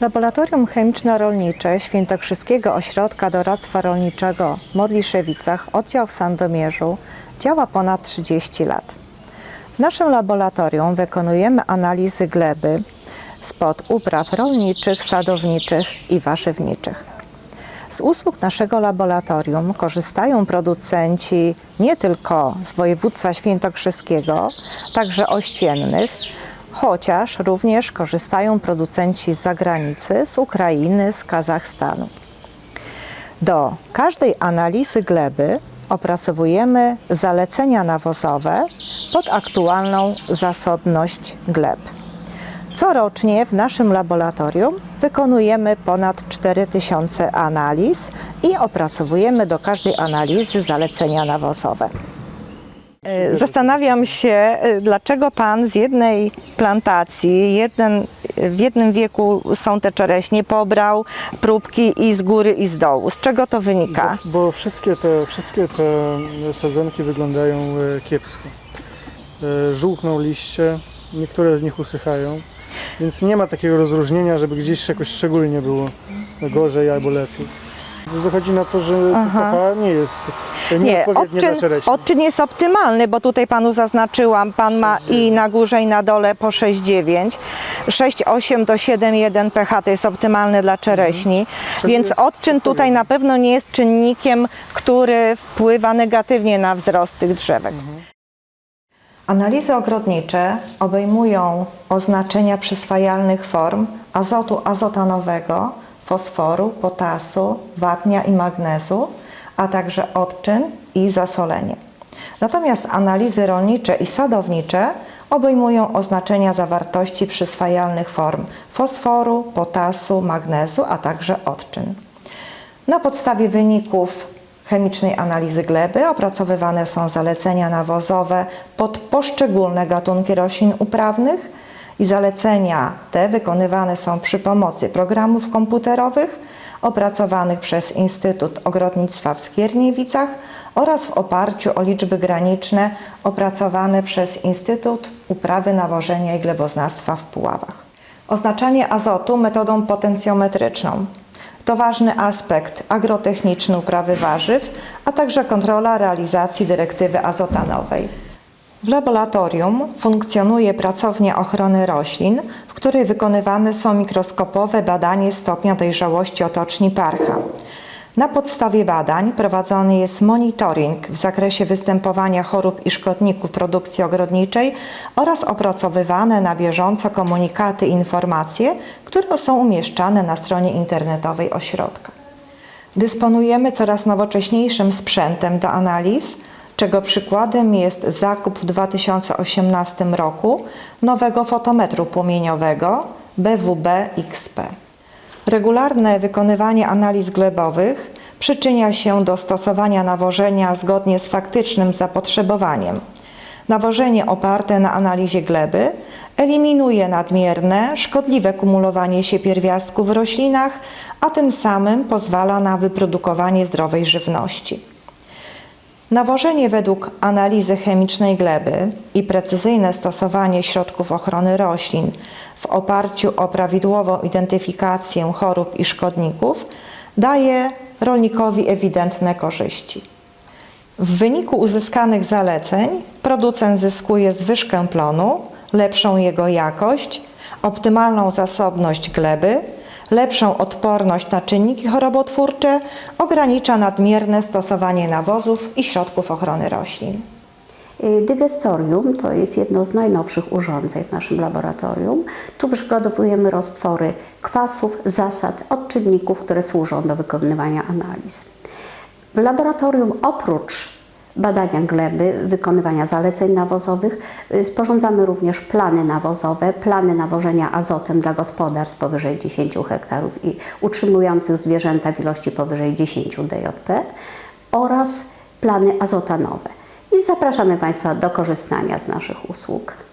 Laboratorium Chemiczno-Rolnicze Świętokrzyskiego Ośrodka Doradztwa Rolniczego w Modliszewicach, oddział w Sandomierzu, działa ponad 30 lat. W naszym laboratorium wykonujemy analizy gleby spod upraw rolniczych, sadowniczych i warzywniczych. Z usług naszego laboratorium korzystają producenci nie tylko z województwa świętokrzyskiego, także ościennych, chociaż również korzystają producenci z zagranicy, z Ukrainy, z Kazachstanu. Do każdej analizy gleby opracowujemy zalecenia nawozowe pod aktualną zasobność gleb. Corocznie w naszym laboratorium wykonujemy ponad 4000 analiz i opracowujemy do każdej analizy zalecenia nawozowe. E, Zastanawiam się, e, dlaczego pan z jednej plantacji, jeden, w jednym wieku są te czereśnie, pobrał próbki i z góry i z dołu. Z czego to wynika? Bo, bo wszystkie, te, wszystkie te sadzonki wyglądają e, kiepsko. Żółkną liście, niektóre z nich usychają, więc nie ma takiego rozróżnienia, żeby gdzieś jakoś szczególnie było gorzej albo lepiej. Wychodzi na to, że pH nie jest Nie, odczyn, odczyn jest optymalny, bo tutaj panu zaznaczyłam, pan ma i na górze i na dole po 6,9. 6,8 do 7,1 pH to jest optymalne dla czereśni, więc jest. odczyn tutaj na pewno nie jest czynnikiem, który wpływa negatywnie na wzrost tych drzewek. Analizy ogrodnicze obejmują oznaczenia przyswajalnych form azotu azotanowego, fosforu, potasu, wapnia i magnezu, a także odczyn i zasolenie. Natomiast analizy rolnicze i sadownicze obejmują oznaczenia zawartości przyswajalnych form fosforu, potasu, magnezu, a także odczyn. Na podstawie wyników chemicznej analizy gleby opracowywane są zalecenia nawozowe pod poszczególne gatunki roślin uprawnych i zalecenia te wykonywane są przy pomocy programów komputerowych opracowanych przez Instytut Ogrodnictwa w Skierniewicach oraz w oparciu o liczby graniczne opracowane przez Instytut Uprawy Nawożenia i Gleboznawstwa w Puławach. Oznaczanie azotu metodą potencjometryczną. To ważny aspekt agrotechniczny uprawy warzyw, a także kontrola realizacji dyrektywy azotanowej. W laboratorium funkcjonuje pracownia ochrony roślin, w której wykonywane są mikroskopowe badanie stopnia dojrzałości otoczni parcha. Na podstawie badań prowadzony jest monitoring w zakresie występowania chorób i szkodników produkcji ogrodniczej oraz opracowywane na bieżąco komunikaty i informacje, które są umieszczane na stronie internetowej ośrodka. Dysponujemy coraz nowocześniejszym sprzętem do analiz, czego przykładem jest zakup w 2018 roku nowego fotometru płomieniowego BWB-XP. Regularne wykonywanie analiz glebowych przyczynia się do stosowania nawożenia zgodnie z faktycznym zapotrzebowaniem. Nawożenie oparte na analizie gleby eliminuje nadmierne, szkodliwe kumulowanie się pierwiastków w roślinach, a tym samym pozwala na wyprodukowanie zdrowej żywności. Nawożenie według analizy chemicznej gleby i precyzyjne stosowanie środków ochrony roślin w oparciu o prawidłową identyfikację chorób i szkodników daje rolnikowi ewidentne korzyści. W wyniku uzyskanych zaleceń producent zyskuje zwyżkę plonu, lepszą jego jakość, optymalną zasobność gleby, lepszą odporność na czynniki chorobotwórcze, ogranicza nadmierne stosowanie nawozów i środków ochrony roślin. Dygestorium to jest jedno z najnowszych urządzeń w naszym laboratorium. Tu przygotowujemy roztwory kwasów, zasad, odczynników, które służą do wykonywania analiz. W laboratorium oprócz badania gleby, wykonywania zaleceń nawozowych, y, sporządzamy również plany nawozowe, plany nawożenia azotem dla gospodarstw powyżej 10 hektarów i utrzymujących zwierzęta w ilości powyżej 10 DJP oraz plany azotanowe. I zapraszamy Państwa do korzystania z naszych usług.